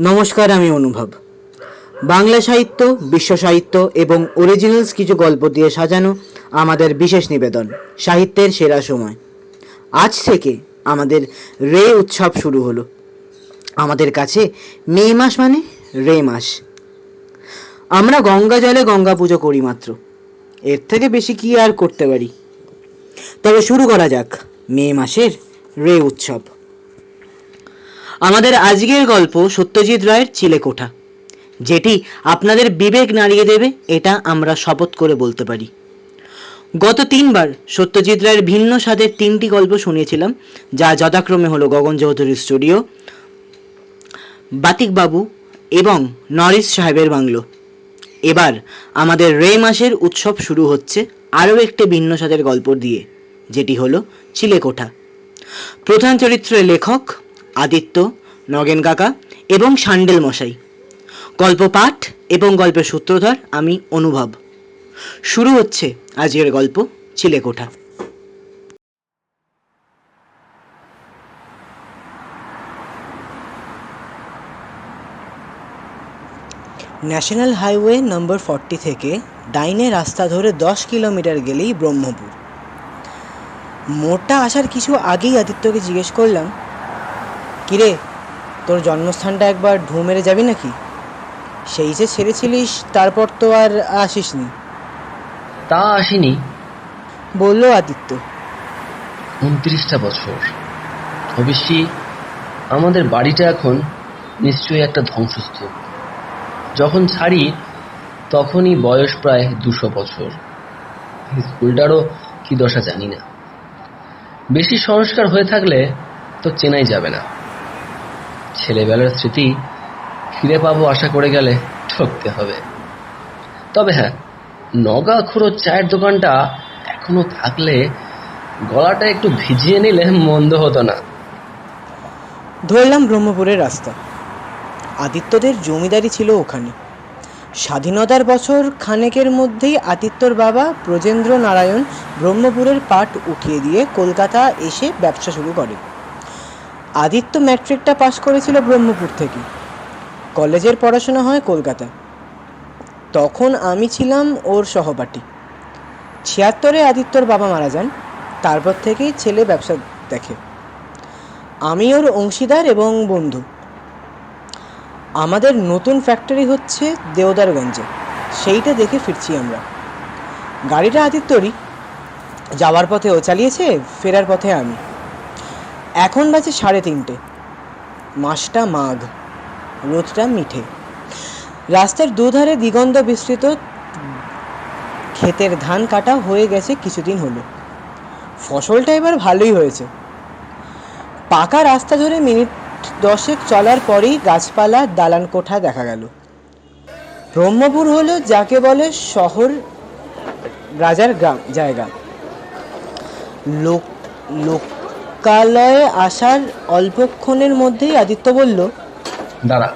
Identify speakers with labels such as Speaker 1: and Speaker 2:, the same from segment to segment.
Speaker 1: নমস্কার, আমি অনুভব। বাংলা সাহিত্য, বিশ্ব সাহিত্য এবং অরিজিনালস কিছু গল্প দিয়ে সাজানো আমাদের বিশেষ নিবেদন, সাহিত্যের সেরা সময়। আজ থেকে আমাদের রে উৎসব শুরু হলো। আমাদের কাছে মে মাস মানে রে মাস। আমরা গঙ্গা জলে গঙ্গা পুজো করি মাত্র। এর থেকে বেশি কি আর করতে পারি? তবে শুরু করা যাক মে মাসের রে উৎসব। আমাদের আজকের গল্প সত্যজিৎ রায়ের চিলেকোঠা যেটি আপনাদের বিবেক নাড়িয়ে দেবে, এটা আমরা শপথ করে বলতে পারি। গত তিনবার সত্যজিৎ রায়ের ভিন্ন স্বাদের তিনটি গল্প শুনিয়েছিলাম, যা যথাক্রমে হলো গগন চৌধুরীর স্টুডিও, বাতিকবাবু এবং নরিস সাহেবের বাংলো। এবার আমাদের রে মাসের উৎসব শুরু হচ্ছে আরও একটি ভিন্ন স্বাদের গল্প দিয়ে, যেটি হলো চিলেকোঠা প্রধান চরিত্রে লেখক আদিত্য, নগেন কাকা এবং সান্ডেল মশাই। গল্প পাঠ এবং গল্পের সূত্রধর আমি, অনুভব। শুরু হচ্ছে আজকের গল্প Chilekotha national highway number forty থেকে ডাইনে রাস্তা ধরে দশ কিলোমিটার গেলেই ব্রহ্মপুর। মোড়টা আসার কিছু আগেই আদিত্যকে জিজ্ঞেস করলাম কিরে তোর জন্মস্থানটা একবার ঢু মেরে যাবি নাকি? সেই যে ছেড়েছিলিস তারপর তো আর আসিসনি।
Speaker 2: তা আসেনি।
Speaker 1: বলল আদিত্য।
Speaker 2: উনত্রিশটা বছর। অবশ্যই আমাদের বাড়িটা এখন নিশ্চয়ই একটা ধ্বংসস্তূপ। যখন ছাড়ি তখনই বয়স প্রায় দুশো বছর। স্কুলটারও কি দশা জানি না। বেশি সংস্কার হয়ে থাকলে তো চেনাই যাবে না। ছেলেবেলার স্মৃতি ফিরে পাবো আশা করে গেলে ঠকতে হবে। তবে হ্যাঁ নগা খুঁড়ো চায়ের দোকানটা এখনও থাকলে গলাটা একটু ভিজিয়ে নিলে মন্দ হতো না।
Speaker 1: ধরলাম ব্রহ্মপুরের রাস্তা। আদিত্যদের জমিদারি ছিল ওখানে। স্বাধীনতার বছর খানেকের মধ্যেই আদিত্যর বাবা ব্রজেন্দ্র নারায়ণ ব্রহ্মপুরের পাট উঠিয়ে দিয়ে কলকাতা এসে ব্যবসা শুরু করে। আদিত্য ম্যাট্রিকটা পাশ করেছিল ব্রহ্মপুর থেকে। কলেজের পড়াশোনা হয় কলকাতা তখন আমি ছিলাম ওর সহপাঠী। ছিয়াত্তরে আদিত্যর বাবা মারা যান, তারপর থেকেই ছেলে ব্যবসা দেখে। আমি ওর অংশীদার এবং বন্ধু। আমাদের নতুন ফ্যাক্টরি হচ্ছে দেওদারগঞ্জে। সেইটা দেখে ফিরছি আমরা। গাড়িটা আদিত্যরই। যাওয়ার পথে ও চালিয়েছে, ফেরার পথে আমি। এখন বাজে সাড়ে তিনটে। মাসটা মাঘ, রোদটা মিঠে। রাস্তার দুধারে দিগন্ত বিস্তৃত ক্ষেতের ধান কাটা হয়ে গেছে কিছুদিন হলো। ফসলটা এবার ভালোই হয়েছে। পাকা রাস্তা ধরে মিনিট দশেক চলার পরেই গাছপালা দালান কোঠা দেখা গেল। ব্রহ্মপুর হলো যাকে বলে শহর রাজার গ্রাম, জায়গা। লোক লোকালয়ে আসার অল্পক্ষণের মধ্যেই আদিত্য বলল
Speaker 2: দাঁড়া।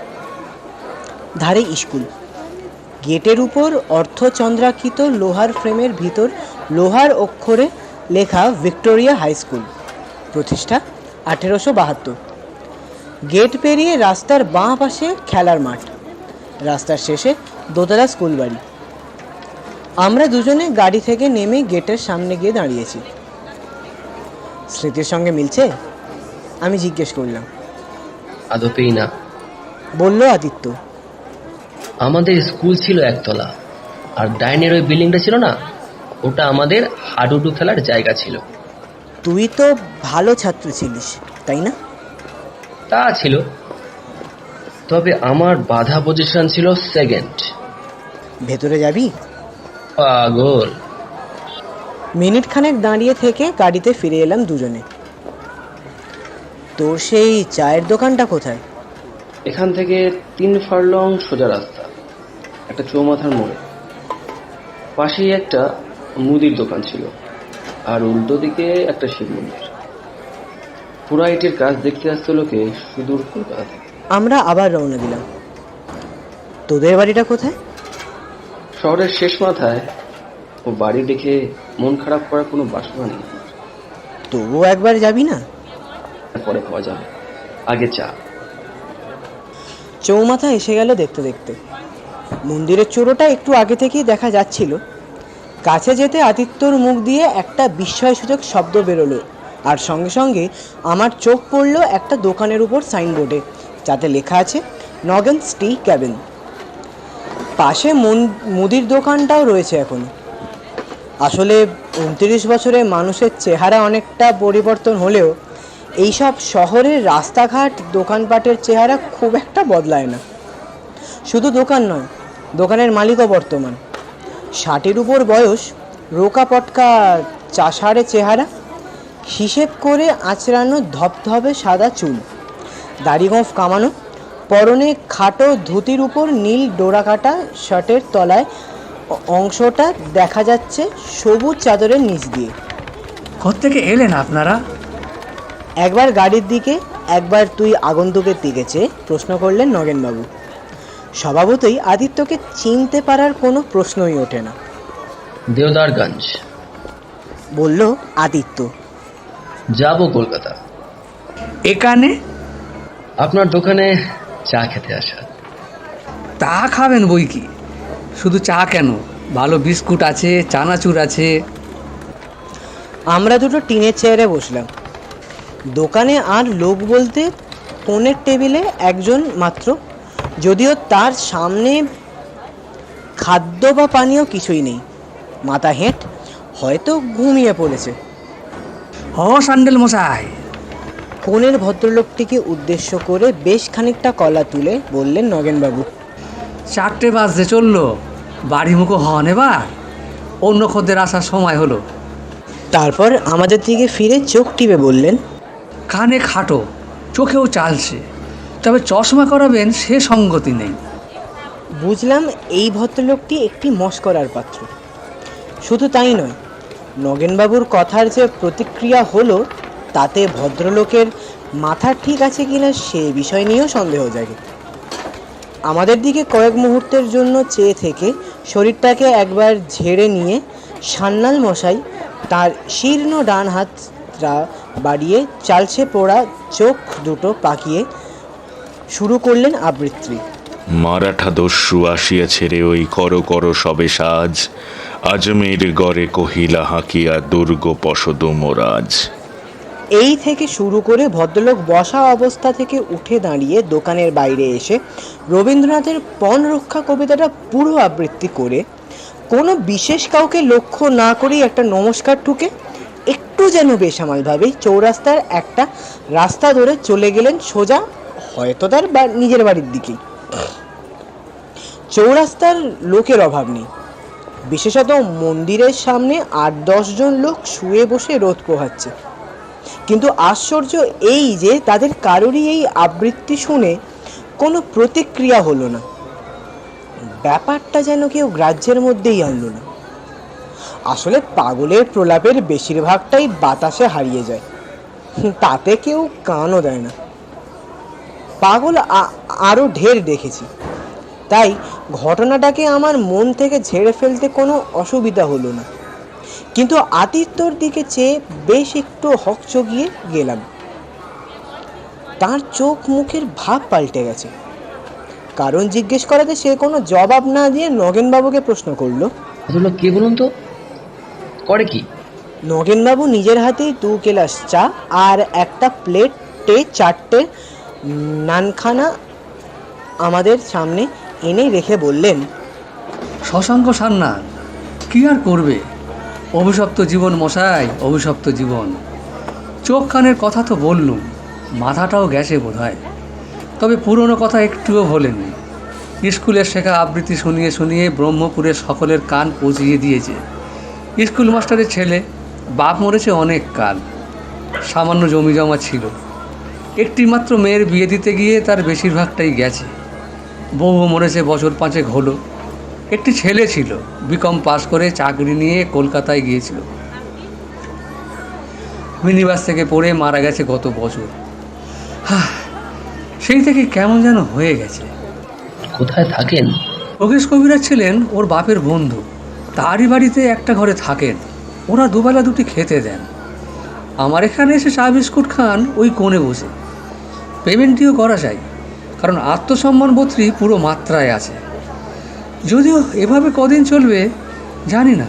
Speaker 1: ধারে স্কুল। গেটের উপর অর্ধচন্দ্রাকৃত লোহার ফ্রেমের ভিতর লোহার অক্ষরে লেখা ভিক্টোরিয়া হাই স্কুল প্রতিষ্ঠা আঠেরোশো বাহাত্তর। গেট পেরিয়ে রাস্তার বাঁ পাশে খেলার মাঠ রাস্তার শেষে দোতলা স্কুল বাড়ি আমরা দুজনে গাড়ি থেকে নেমে গেটের সামনে গিয়ে দাঁড়িয়েছি। স্মৃতির সঙ্গে মিলছে? আমি জিজ্ঞেস করলাম।
Speaker 2: আদপেই না।
Speaker 1: বলল আদিত্য।
Speaker 2: আমাদের স্কুল ছিল একতলা আর ডাইনের ওই বিল্ডিংটা ছিল না ওটা আমাদের হাডুডু খেলার জায়গা ছিল।
Speaker 1: তুই তো ভালো ছাত্র ছিলিস তাই না?
Speaker 2: তা ছিল। তবে আমার বাধা পজিশন ছিল সেকেন্ড
Speaker 1: ভেতরে যাবি?
Speaker 2: পাগল।
Speaker 1: মিনিট খানেক দাঁড়িয়ে থেকে গাড়িতে ফিরে এলাম দুজনে। তোর সেই চায়ের দোকানটা কোথায়?
Speaker 2: এখান থেকে তিন ফারলং সোজা রাস্তা একটা চৌমাথার মোড়ে। পাশেই একটা মুদির দোকান ছিল আর উল্টো দিকে একটা শিব মন্দির। পুরা ইটের কাজ দেখতে আসতো লোকে সুদূর কলকাতা থেকে।
Speaker 1: আমরা আবার রওনা দিলাম। তোদের বাড়িটা কোথায়?
Speaker 2: শহরের শেষ মাথায় ও বাড়ি দেখে মন খারাপ করার কোনো বাসনা নেই।
Speaker 1: তবুও একবার যাবি না?
Speaker 2: পরে খাওয়া যাবে। আগে চা।
Speaker 1: চৌমাথা এসে গেল দেখতে দেখতে। মন্দিরের চূড়োটা একটু আগে থেকেই দেখা যাচ্ছিল। কাছে যেতে আদিত্যর মুখ দিয়ে একটা বিস্ময়সূচক শব্দ বেরোলো। আর সঙ্গে সঙ্গে আমার চোখ পড়ল একটা দোকানের উপর সাইনবোর্ডে যাতে লেখা আছে নগেন স্টি ক্যাবিন। পাশে মন- মুদির দোকানটাও রয়েছে এখনও। আসলে উনত্রিশ বছরে মানুষের চেহারা অনেকটা পরিবর্তন হলেও এইসব শহরের রাস্তাঘাট, দোকানপাটের চেহারা খুব একটা বদলায় না। শুধু দোকান নয়, দোকানের মালিকও বর্তমান। ষাটের উপর বয়স রোকা পটকা চাষারে চেহারা, হিসেব করে আঁচড়ানো ধপধপে সাদা চুল দাড়িগোঁফ কামানো, পরনে খাটো ধুতির উপর নীল ডোরাকাটা শার্টের তলায় অংশটা দেখা যাচ্ছে সবুজ চাদরের নিচ দিয়ে।
Speaker 3: থেকে এলেন আপনারা?
Speaker 1: একবার গাড়ির দিকে একবার তুই আগন্তুকের দিকে চেয়ে প্রশ্ন করলেন নগেনবাবু। স্বভাবতই আদিত্যকে চিনতে পারার কোনো প্রশ্নই ওঠে না।
Speaker 2: দেওদারগঞ্জ।
Speaker 1: বলল আদিত্য।
Speaker 2: যাব কলকাতা।
Speaker 3: এখানে?
Speaker 2: আপনার দোকানে চা খেতে আসা।
Speaker 3: তা খাবেন বই কি? শুধু চা কেন? ভালো বিস্কুট আছে চানাচুর আছে।
Speaker 1: আমরা দুটো টিনের চেয়ারে বসলাম। দোকানে আর লোক বলতে কোণের টেবিলে একজন মাত্র যদিও তার সামনে খাদ্য বা পানীয় কিছুই নেই। মাথা হেঁট হয়তো ঘুমিয়ে পড়েছে।
Speaker 3: হ স্যান্ডেল মশাই।
Speaker 1: কোণের ভদ্রলোকটিকে উদ্দেশ্য করে বেশ খানিকটা কলা তুলে বললেন নগেনবাবু।
Speaker 3: চারটে বাজতে চলল। বাড়ি মুখো হন এবার। অন্য খদ্দের আসার সময় হলো।
Speaker 1: তারপর আমাদের দিকে ফিরে চোখ টিপে বললেন
Speaker 3: কানে খাটো চোখেও চালছে। তবে চশমা করাবেন সে সঙ্গতি নেই।
Speaker 1: বুঝলাম এই ভদ্রলোকটি একটি মস্করার পাত্র। শুধু তাই নয় নগেনবাবুর কথার যে প্রতিক্রিয়া হলো তাতে ভদ্রলোকের মাথা ঠিক আছে কিনা সে বিষয় নিয়েও সন্দেহ জাগে। আমাদের দিকে কয়েক মুহূর্তের জন্য চেয়ে থেকে শরীরটাকে একবার ঝেড়ে নিয়ে সান্নাল মশাই তার শীর্ণ ডান হাতটা বাড়িয়ে চালছে পোড়া চোখ দুটো পাকিয়ে শুরু করলেন আবৃত্তি।
Speaker 4: মারাঠা দস্যু আসিয়াছে রে ওই কর কর সবে সাজ। আজমের গড়ে কহিলা হাঁকিয়া দুর্গ পশদ মোরাজ।
Speaker 1: এই থেকে শুরু করে ভদ্রলোক বসা অবস্থা থেকে উঠে দাঁড়িয়ে দোকানের বাইরে এসে রবীন্দ্রনাথের পণ রক্ষা কবিতাটা পুরো আবৃত্তি করে, কোনো বিশেষ কাউকে লক্ষ্য না করেই একটা নমস্কার ঠুকে, একটু যেন বেসামালভাবেই চৌরাস্তার একটা রাস্তা ধরে চলে গেলেন সোজা, হয়তো তার নিজের বাড়ির দিকেই। চৌরাস্তার লোকের অভাব নেই। বিশেষত মন্দিরের সামনে আট দশজন লোক শুয়ে বসে রোদ পোহাচ্ছে। কিন্তু আশ্চর্য এই যে তাদের কারোরই এই আবৃত্তি শুনে কোনো প্রতিক্রিয়া হলো না। ব্যাপারটা যেন কেউ গ্রাহ্যের মধ্যেই আনলো না। আসলে পাগলের প্রলাপের বেশিরভাগটাই বাতাসে হারিয়ে যায়। তাতে কেউ কানও দেয় না। পাগল আরও ঢের দেখেছি। তাই ঘটনাটাকে আমার মন থেকে ঝেড়ে ফেলতে কোনো অসুবিধা হলো না। কিন্তু আতিথ্যর দিকে চেয়ে বেশ একটু হকচকিয়ে গেলাম। তার চোখ মুখের ভাব পাল্টে গেছে। কারণ জিজ্ঞেস করাতে সে কোনো জবাব না দিয়ে নগেনবাবুকে প্রশ্ন করল।
Speaker 2: ভদ্রলোক কে বলুন তো? করে কি?
Speaker 1: নগেনবাবু নিজের হাতেই দু গ্লাস চা আর একটা প্লেটে চারটে নানখানা আমাদের সামনে এনে রেখে বললেন
Speaker 3: শশাঙ্ক সান্নাল কি আর করবে? অভিশপ্ত জীবন মশাই, অভিশপ্ত জীবন। চোখ কানের কথা তো বললুম, মাথাটাও গেছে বোধ হয় তবে পুরনো কথা একটুও ভোলেননি স্কুলের শেখা আবৃত্তি শুনিয়ে শুনিয়ে ব্রহ্মপুরের সকলের কান পচিয়ে দিয়েছে। স্কুল মাস্টারের ছেলে, বাপ মরেছে অনেক কাল। সামান্য জমি জমা ছিল। একটি মাত্র মেয়ের বিয়ে দিতে গিয়ে তার বেশিরভাগটাই গেছে। বউ মরেছে বছর পাঁচেক হলো। একটি ছেলে ছিল বিকম পাস করে চাকরি নিয়ে কলকাতায় গিয়েছিল। মিনিবাস থেকে পড়ে মারা গেছে গত বছর। সেই থেকে কেমন যেন হয়ে গেছে।
Speaker 2: কোথায় থাকেন?
Speaker 3: যোগেশ কবিরাজ ছিলেন ওর বাপের বন্ধু। তারই বাড়িতে একটা ঘরে থাকেন। ওরা দুবেলা দুটি খেতে দেন। আমার এখানে এসে চা বিস্কুট খান ওই কোণে বসে। পেমেন্টটিও করা যায় কারণ আত্মসম্মান বোধটি পুরো মাত্রায় আছে। যদিও এভাবে কদিন চলবে জানি না।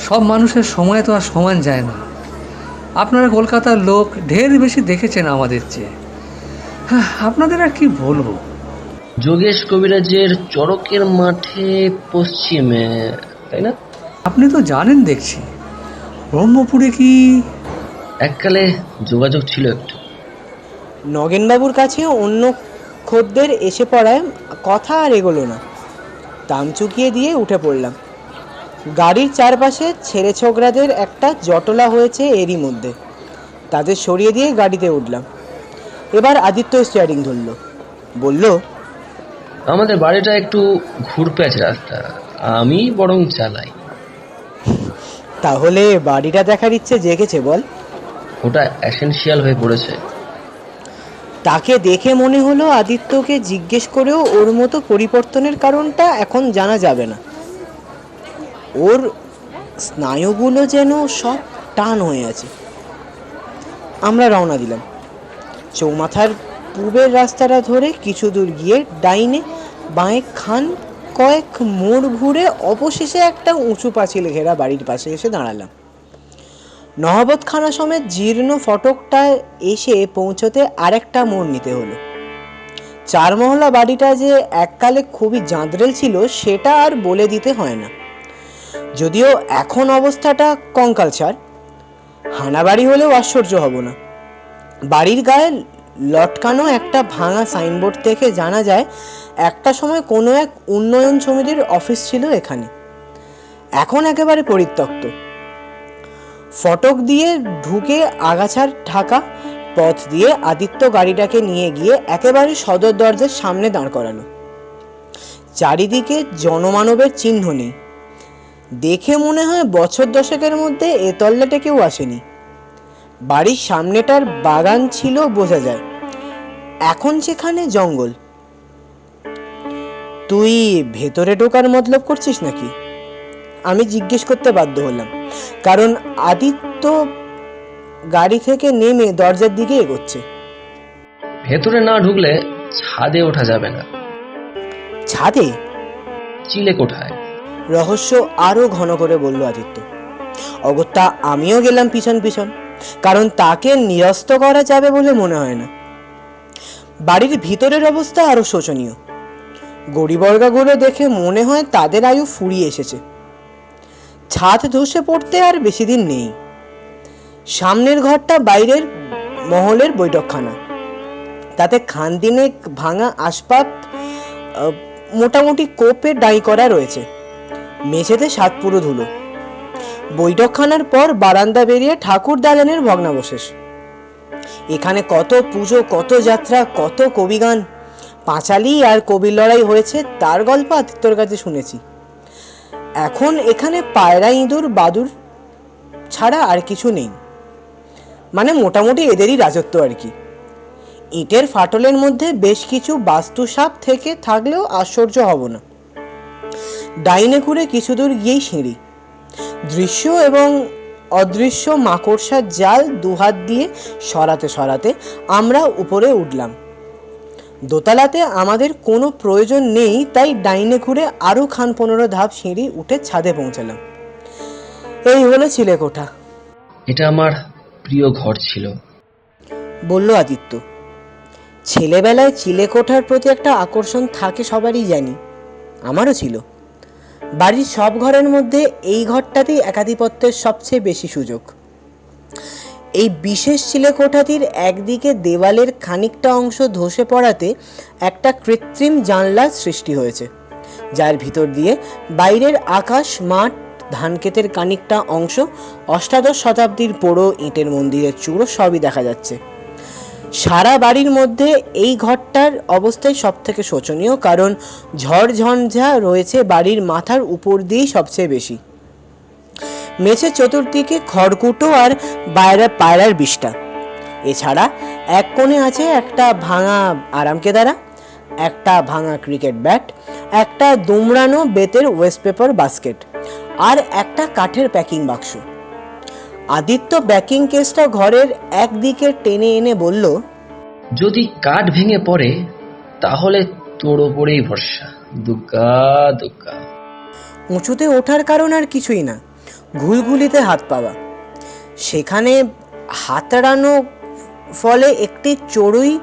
Speaker 3: সব মানুষের সময় তো আর সমান যায় না। আপনারা কলকাতার লোক ঢের বেশি দেখেছেন আমাদের চেয়ে। হ্যাঁ আপনাদের আর কি বলব?
Speaker 2: যোগেশ কবিরাজের চড়কের মাঠে পশ্চিমে তাই না?
Speaker 3: আপনি তো জানেন দেখছি। ব্রহ্মপুরে কি?
Speaker 2: এককালে যোগাযোগ ছিল একটু।
Speaker 1: নগেনবাবুর কাছে অন্য খদ্দের এসে পড়ায় কথা আর এগোলো না। দাম চুকিয়ে দিয়ে উঠে পড়লাম। গাড়ির চারপাশে ছেলে ছোকরাদের একটা জটলা হয়েছে এরই মধ্যে। তাদের সরিয়ে দিয়ে গাড়িতে উঠলাম। এবার আদিত্য স্টিয়ারিং ধরলো। বলল
Speaker 2: আমাদের বাড়িটা একটু ঘুরপ্যাচ রাস্তা। আমি বরং চালাই।
Speaker 1: তাহলে বাড়িটা দেখার ইচ্ছে জেগেছে বল।
Speaker 2: ওটা অ্যাসেনশিয়াল হয়ে পড়েছে।
Speaker 1: তাকে দেখে মনে হলো আদিত্যকে জিজ্ঞেস করেও ওর মতো পরিবর্তনের কারণটা এখন জানা যাবে না। ওর স্নায়ুগুলো যেন সব টান হয়ে আছে। আমরা রওনা দিলাম। চৌমাথার পূবের রাস্তাটা ধরে কিছু দূর গিয়ে ডাইনে বাঁয়ে খান কয়েক মোড় ঘুরে অবশেষে একটা উঁচু পাঁচিল ঘেরা বাড়ির পাশে এসে দাঁড়ালাম। নহবত খানা সমেত জীর্ণ ফটকটায় এসে পৌঁছতে আরেকটা মোড় নিতে হলো। চারমহলা বাড়িটা যে এককালে খুবই জাঁদরেল ছিল, সেটা আর বলে দিতে হয় না। যদিও এখন অবস্থাটা কঙ্কাল কঙ্কালসার হানাবাড়ি হলেও আশ্চর্য হব না। বাড়ির গায়ে লটকানো একটা ভাঙা সাইনবোর্ড থেকে জানা যায়, একটা সময় কোনো এক উন্নয়ন সমিতির অফিস ছিল এখানে। এখন একেবারে পরিত্যক্ত। ফটক দিয়ে ঢুকে আগাছার ঢাকা পথ দিয়ে আদিত্য গাড়িটাকে নিয়ে গিয়ে একেবারে সদর দরজার সামনে দাঁড় করালো। চারিদিকে জনমানবের চিহ্ন নেই। দেখে মনে হয় বছর দশকের মধ্যে এ তল্লাটে কেউ আসেনি। বাড়ির সামনেটার বাগান ছিল বোঝা যায়। এখন সেখানে জঙ্গল। তুই ভেতরে ঢোকার মতলব করছিস নাকি? আমি জিজ্ঞেস করতে বাধ্য হলাম। কারণ আদিত্য গাড়ি থেকে নেমে দরজার দিকে এগোচ্ছে।
Speaker 2: ভেতরে না ঢুকলে ছাদে ওঠা যাবে না।
Speaker 1: ছাদে?
Speaker 2: চিলে কোঠায়।
Speaker 1: রহস্য আরও ঘন করে বলল আদিত্য। অগত্যা আমিও গেলাম পিছন পিছন কারণ তাকে নিরস্ত করা যাবে বলে মনে হয় না। বাড়ির ভিতরের অবস্থা আরও শোচনীয়। গড়িবর্গাগুলো দেখে মনে হয় তাদের আয়ু ফুরিয়ে এসেছে। ছাদ ধসে পড়তে আর বেশি দিন নেই। সামনের ঘরটা বাইরের মহলের বৈঠকখানা। তাতে খানদিনে ভাঙা আসবাব মোটামুটি কোপে ডাই করা রয়েছে। মেঝেতে সাত পুরো ধুলো। বৈঠকখানার পর বারান্দা বেরিয়ে ঠাকুর দালানের ভগ্নাবশেষ। এখানে কত পুজো, কত যাত্রা, কত কবিগান। পাঁচালি আর কবির লড়াই হয়েছে, তার গল্প আদিত্যর কাছে শুনেছি। এখন এখানে পায়রা, ইঁদুর, বাদুর ছাড়া আর কিছু নেই। মানে মোটামুটি এদেরই রাজত্ব আর কি। ইটের ফাটলের মধ্যে বেশ কিছু বাস্তুসাপ থেকে থাকলেও আশ্চর্য হব না। ডাইনে ঘুরে কিছু দূর গিয়েই সিঁড়ি। দৃশ্য এবং অদৃশ্য মাকড়সার জাল দুহাত দিয়ে সরাতে সরাতে আমরা উপরে উঠলাম। দোতলাতে আমাদের কোনো প্রয়োজন নেই তাই ডাইনে ঘুরে আরও খান পনেরো ধাপ সিঁড়ি উঠে ছাদে পৌঁছালাম। এই হলো চিলেকোঠা
Speaker 2: এটা আমার প্রিয় ঘর ছিল।
Speaker 1: বলল আদিত্য ছেলেবেলায় চিলেকোঠার প্রতি একটা আকর্ষণ থাকে সবারই জানি আমারও ছিল। বাড়ির সব ঘরের মধ্যে এই ঘরটাতেই একাধিপত্যের সবচেয়ে বেশি সুযোগ। এই বিশেষ চিলেকোঠাটির একদিকে দেওয়ালের খানিকটা অংশ ধসে পড়াতে একটা কৃত্রিম জানলার সৃষ্টি হয়েছে, যার ভিতর দিয়ে বাইরের আকাশ, মাঠ ধানক্ষেতের খানিকটা অংশ, অষ্টাদশ শতাব্দীর পোড়ো ইটের মন্দিরের চূড়ো সবই দেখা যাচ্ছে। সারা বাড়ির মধ্যে এই ঘরটার অবস্থাই সব থেকে শোচনীয়, কারণ ঝড় ঝঞ্ঝা রয়েছে বাড়ির মাথার উপর দিয়েই সবচেয়ে বেশি। মেঝে চতুর্দিকে খড়কুটো আর বাইরে পায়রার বিষ্টা এছাড়া এক কোণে আছে একটা ভাঙা আরামকেদারা একটা ভাঙা ক্রিকেট ব্যাট একটা দুমড়ানো বেতের ওয়েস্ট পেপার বাস্কেট আর একটা কাঠের প্যাকিং বাক্স। আদিত্য ব্যাকিং কেসটা ঘরের একদিকে টেনে এনে বলল
Speaker 2: যদি কাঠ ভেঙে পড়ে তাহলে তোর ওপরেই ভরসা। দুগ্গা দুগ্গা।
Speaker 1: উঁচুতে ওঠার কারণ আর কিছুই না। ঘুলঘুলিতে হাত পাওয়া। সেখানে হাতাড়ানো ফলে একটি চড়ুই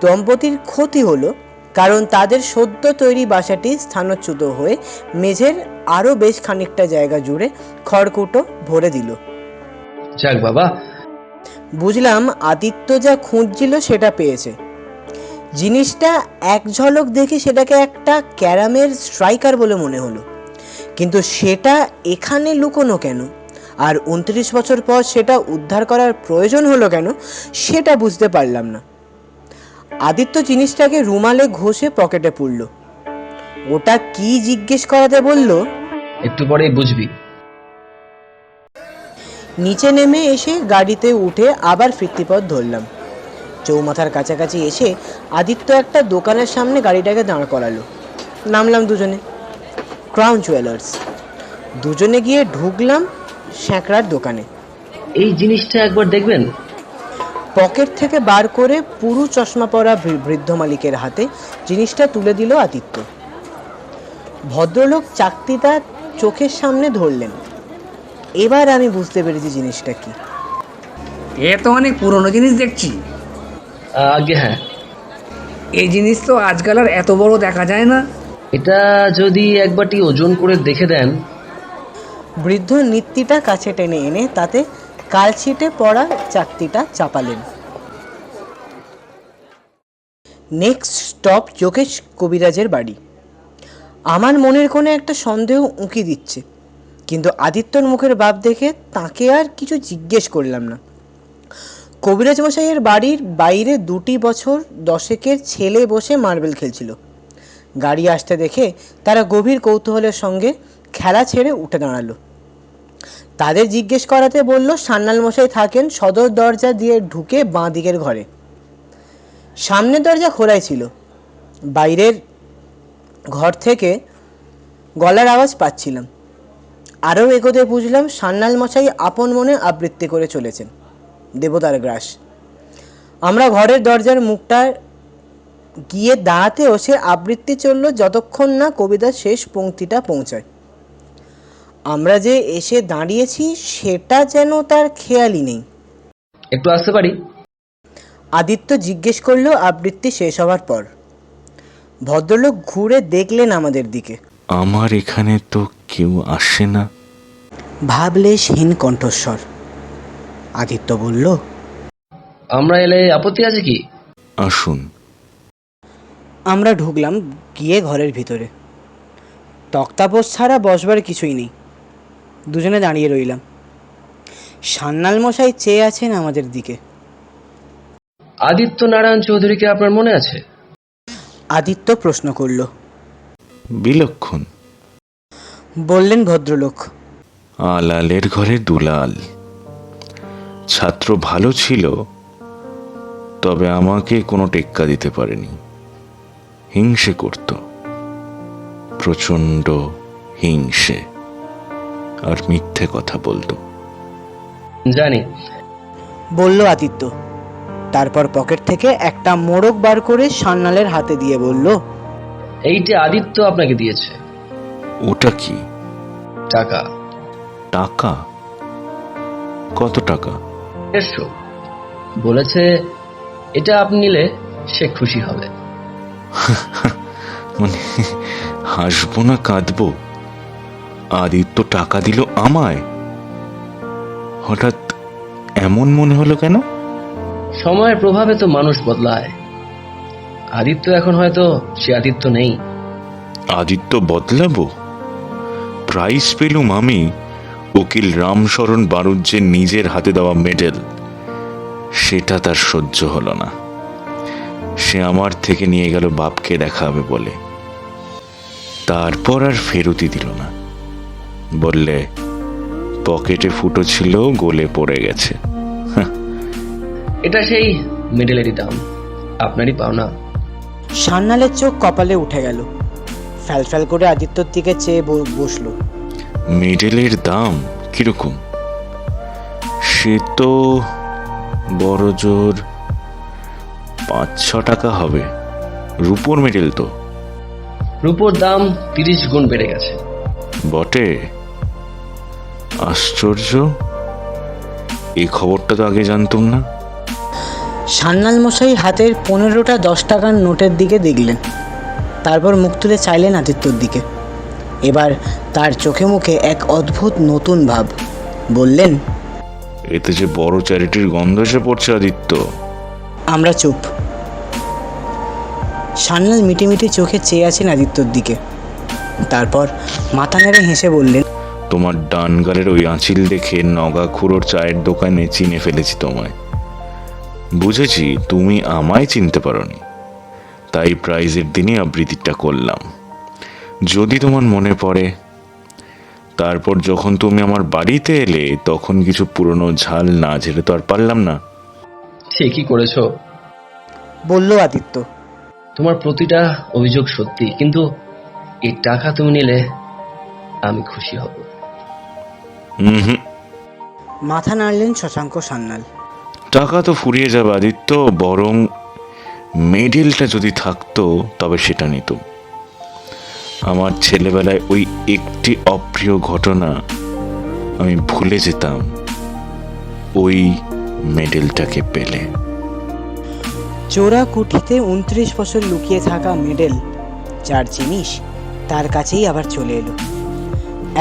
Speaker 1: দম্পতির ক্ষতি হলো কারণ তাদের সদ্য তৈরি বাসাটি স্থানচ্যুত হয়ে মেঝের আরও বেশ খানিকটা জায়গা জুড়ে খড়কুটো ভরে দিল।
Speaker 2: যাক বাবা।
Speaker 1: বুঝলাম আদিত্য যা খুঁজছিল সেটা পেয়েছে। জিনিসটা এক ঝলক দেখে সেটাকে একটা ক্যারামের স্ট্রাইকার বলে মনে হলো। কিন্তু সেটা এখানে লুকোনো কেন? আর উনত্রিশ বছর পর সেটা উদ্ধার করার প্রয়োজন হলো কেন? সেটা বুঝতে পারলাম না। আদিত্য জিনিসটাকে রুমালে ঘষে পকেটে পুরল ওটা কি জিজ্ঞেস করাতে বলল?
Speaker 2: একটু পরেই বুঝবি।
Speaker 1: নিচে নেমে এসে গাড়িতে উঠে আবার ফিরতি পথ ধরলাম। চৌমাথার কাছাকাছি এসে আদিত্য একটা দোকানের সামনে গাড়িটাকে দাঁড় করালো। নামলাম দুজনে। Crown Jewellers. দুজনে গিয়ে ঢুকলাম স্যাঁকড়ার দোকানে।
Speaker 2: এই জিনিসটা একবার দেখবেন?
Speaker 1: পকেট থেকে বার করে পুরু চশমা পরা বৃদ্ধ মালিকের হাতে জিনিসটা তুলে দিল আদিত্য। ভদ্রলোক চাকতিটা চোখের সামনে ধরলেন। এবার আমি বুঝতে পেরেছি জিনিসটা কি।
Speaker 3: এ তো অনেক পুরনো জিনিস দেখছি।
Speaker 2: আগে হ্যাঁ।
Speaker 3: এই জিনিস তো আজকাল আর এত বড় দেখা যায় না।
Speaker 2: এটা যদি একবারটি ওজন করে দেখে দেন।
Speaker 1: বৃদ্ধ নিত্যিটা কাছে টেনে এনে তাতে কালছিটে পড়া চাকতিটা চাপালেন। নেক্সট স্টপ যোগেশ কবিরাজের বাড়ি। আমার মনের কোণে একটা সন্দেহ উঁকি দিচ্ছে, কিন্তু আদিত্যর মুখের ভাব দেখে তাকে আর কিছু জিজ্ঞেস করলাম না। কবিরাজ মশাইয়ের বাড়ির বাইরে দুটি বছর দশেকের ছেলে বসে মার্বেল খেলছিল। গাড়ি আসতে দেখে তারা গভীর কৌতূহলের সঙ্গে খেলা ছেড়ে উঠে দাঁড়াল। তাদের জিজ্ঞেস করাতে বলল সান্নাল মশাই থাকেন সদর দরজা দিয়ে ঢুকে বাঁ দিকের ঘরে। সামনের দরজা খোলাই ছিল। বাইরের ঘর থেকে গলার আওয়াজ পাচ্ছিলাম। আরও এগোতে বুঝলাম সান্নাল মশাই আপন মনে আবৃত্তি করে চলেছেন। দেবতার গ্রাস। আমরা ঘরের দরজার মুখটা গিয়ে দাঁড়াতেও সে আবৃত্তি চলল যতক্ষণ না কবিতার শেষ পংক্তিটা পৌঁছায়। আমরা যে এসে দাঁড়িয়েছি সেটা যেন তার খেয়ালই নেই।
Speaker 2: একটু আসতে পারি?
Speaker 1: আদিত্য জিজ্ঞেস করল আবৃত্তি শেষ হওয়ার পর। ভদ্রলোক ঘুরে দেখলেন আমাদের দিকে।
Speaker 4: আমার এখানে তো কেউ আসে না।
Speaker 1: ভাবলে ভাবলেশহীন কণ্ঠস্বর। আদিত্য বলল
Speaker 2: আমরা এলে আপত্তি আছে কি?
Speaker 4: আসুন।
Speaker 1: আমরা ঢুকলাম গিয়ে ঘরের ভিতরে। তক্তাপোষ ছাড়া বসবার কিছুই নেই। দুজনে দাঁড়িয়ে রইলাম। সান্নাল মশাই চেয়ে আছেন আমাদের দিকে।
Speaker 2: আদিত্য নারায়ণ চৌধুরীকে আপনার মনে আছে?
Speaker 1: আদিত্য প্রশ্ন করল।
Speaker 4: বিলক্ষণ।
Speaker 1: বললেন ভদ্রলোক।
Speaker 4: আলালের ঘরে দুলাল। ছাত্র ভালো ছিল তবে আমাকে কোনো টেক্কা দিতে পারেনি। হিংসে করত। প্রচণ্ড হিংসে আর মিথ্যে কথা বলতো।
Speaker 2: জানি।
Speaker 1: বলল আদিত্য। তারপর পকেট থেকে একটা মোড়ক বার করে সান্নালের হাতে দিয়ে বলল
Speaker 2: এইটা আদিত্য আপনাকে দিয়েছে।
Speaker 4: ওটা কি?
Speaker 2: টাকা।
Speaker 4: টাকা? কত টাকা?
Speaker 2: দেড়শো। বলেছে এটা আপনি নিলে সে খুশি হবে।
Speaker 4: মানে হাসবো না কাঁদবো? আদিত্য টাকা দিল আমায়। হঠাৎ এমন মনে হলো কেন?
Speaker 2: সময়ের প্রভাবে তো মানুষ বদলায়। আদিত্য এখন হয়তো সে আদিত্য নেই।
Speaker 4: আদিত্য বদলাবো? প্রাইজ পেলুম আমি উকিল রামশরণ বারুজ্যের নিজের হাতে দেওয়া মেডেল। সেটা তার সহ্য হলো না। সে আমার থেকে নিয়ে গেল বাপকে দেখাবে বলে। তারপর আর ফেরতি দিল না। বললে পকেটে ফুটো ছিল গলে পড়ে গেছে।
Speaker 2: এটা সেই মিডলেরই দাম। আপনারই পাওনা
Speaker 1: সান্নালের চোখ কপালে উঠে গেল। ফ্যালফ্যাল করে আদিত্যর দিকে চেয়ে বসল।
Speaker 4: মেডেলের দাম কীরকম? সে তো বড় জোর পাঁচ ছ টাকা হবে। রূপোর মেডেল তো।
Speaker 2: রূপোর দাম তিরিশ গুণ বেড়ে গেছে।
Speaker 4: বটে। আশ্চর্য। এই খবরটা তো আগে জানতাম না।
Speaker 1: সান্নাল মশাই হাতের পনেরোটা দশ টাকার নোটের দিকে দেখলেন। তারপর মুখ তুলে চাইলেন আদিত্যর দিকে। এবার তার চোখে মুখে এক অদ্ভুত নতুন ভাব। বললেন
Speaker 4: এতে যে বড় চ্যারিটির গন্ধ এসে পড়ছে আদিত্য।
Speaker 1: আমরা চুপ। সান্নাল মিটিমিটি চোখে চেয়ে আছেন আদিত্যর দিকে। তারপর মাথা নেড়ে হেসে বললেন
Speaker 4: তোমার ডান গালের ওই আঁচিল দেখে নগা খুঁড়োর চায়ের দোকানে চিনে ফেলেছি তোমায়। বুঝেছি তুমি আমায় চিনতে পারোনি। তাই প্রাইজের দিনই আবৃত্তিটা করলাম। যদি তোমার মনে পড়ে তারপর যখন তুমি আমার বাড়িতে এলে তখন কিছু পুরনো ঝাল না ঝেড়ে তো আর পারলাম না।
Speaker 2: সে ঠিকই করেছ?
Speaker 1: বলল আদিত্য
Speaker 2: তোমার প্রতিটা অভিযোগ সত্যি কিন্তু এই টাকা তুমি নিলে আমি খুশি হব।
Speaker 4: হুম হুম
Speaker 1: মাথা নাড়লেন শশাঙ্ক সান্যাল।
Speaker 4: টাকা তো ফুরিয়ে যাবে আদিত্য বরং মেডেলটা যদি থাকতো তবে সেটা নিত। আমার ছেলেবেলায় ওই একটি অপ্রিয় ঘটনা আমি ভুলে যেতাম। ওই মেডেলটাকে পেলে।
Speaker 1: চোরা কুঠিতে উনত্রিশ বছর লুকিয়ে থাকা মেডেল, যার জিনিস তার কাছেই আবার চলে এলো।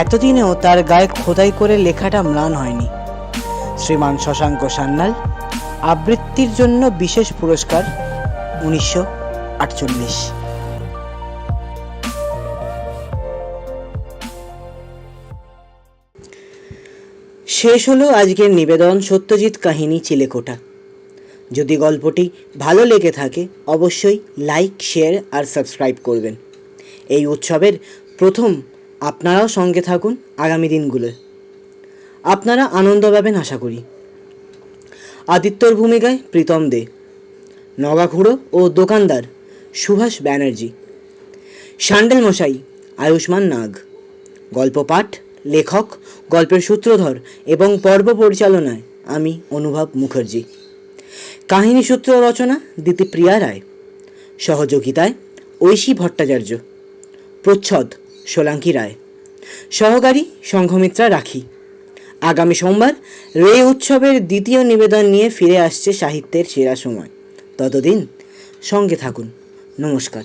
Speaker 1: এতদিনেও তার গায়ে খোদাই করে লেখাটা ম্লান হয়নি। শ্রীমান শশাঙ্ক সান্যাল, আবৃত্তির জন্য বিশেষ পুরস্কার উনিশশো আটচল্লিশ। শেষ হলো আজকের নিবেদন সত্যজিৎ কাহিনী চিলেকোঠা যদি গল্পটি ভালো লেগে থাকে, অবশ্যই লাইক, শেয়ার আর সাবস্ক্রাইব করবেন। এই উৎসবের প্রথম আপনারাও সঙ্গে থাকুন আগামী দিনগুলোয়। আপনারা আনন্দ পাবেন আশা করি। আদিত্যর ভূমিকায় প্রীতম দে নগাখুড়ো ও দোকানদার সুভাষ ব্যানার্জি সান্ডেল মশাই, আয়ুষ্মান নাগ, গল্প পাঠ, লেখক, গল্পের সূত্রধর এবং পর্ব পরিচালনায় আমি অনুভব মুখার্জি। কাহিনী সূত্র রচনা দিতিপ্রিয়া রায়। সহযোগিতায় ঐশী ভট্টাচার্য। প্রচ্ছদ সোলাঙ্কি রায়। সহকারী সংঘমিত্রা রাখি। আগামী সোমবার রে উৎসবের দ্বিতীয় নিবেদন নিয়ে ফিরে আসছে সাহিত্যের সেরা সময়। ততদিন সঙ্গে থাকুন। নমস্কার।